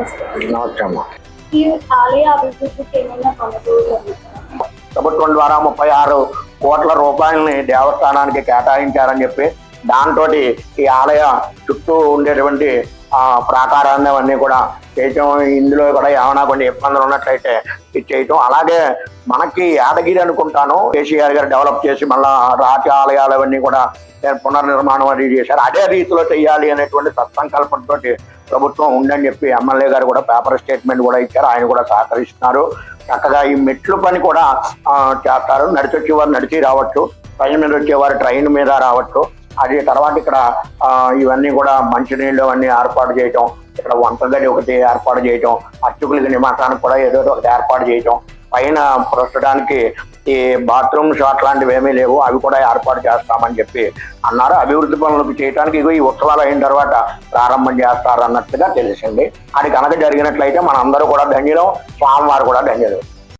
Okay అమ్మా ఈ ఆలయ అభివృద్ధికి ఏమైనా పనులు జరుగుతున్నాయా? ప్రభుత్వం ద్వారా ముప్పై ఆరు కోట్ల రూపాయలని దేవస్థానానికి కేటాయించారని చెప్పి దాంతో ఈ ఆలయ చుట్టూ ఉండేటువంటి ఆ ప్రాకారాన్ని అవన్నీ కూడా చేయటం ఇందులో కూడా ఏమైనా కొన్ని ఇబ్బందులు ఉన్నట్లయితే ఇది చేయటం. అలాగే మనకి యాదగిరి అనుకుంటాను కేసీఆర్ గారు డెవలప్ చేసి మళ్ళా రాతి ఆలయాలు అవన్నీ కూడా పునర్నిర్మాణం అది చేశారు. అదే రీతిలో చేయాలి అనేటువంటి సత్సంకల్పంతో ప్రభుత్వం ఉందని చెప్పి ఎమ్మెల్యే గారు కూడా పేపర్ స్టేట్మెంట్ కూడా ఇచ్చారు. ఆయన కూడా సహకరిస్తున్నారు. చక్కగా ఈ మెట్లు పని కూడా చేస్తారు. నడిచొచ్చే వారు నడిచి రావచ్చు. ట్రైన్ మీద వచ్చేవారు ట్రైన్ మీద రావచ్చు. అది తర్వాత ఇక్కడ ఇవన్నీ కూడా మంచినీళ్ళు అవన్నీ ఏర్పాటు చేయటం ఇక్కడ వంటగది ఒకటి ఏర్పాటు చేయటం అర్చకులకి నివాసానికి కూడా ఏదో ఒకటి ఏర్పాటు చేయటం పైన ప్రస్తుతానికి ఈ బాత్రూమ్ షాట్ లాంటివి ఏమీ లేవు. అవి కూడా ఏర్పాటు చేస్తామని చెప్పి అన్నారు. అభివృద్ధి పనులకు చేయడానికి ఇగో ఈ ఉత్సవాలు అయిన తర్వాత ప్రారంభం చేస్తారు అన్నట్టుగా తెలిసింది. అది కనుక జరిగినట్లయితే మనందరూ కూడా ధన్యులం. స్వామివారు కూడా ధన్యులు.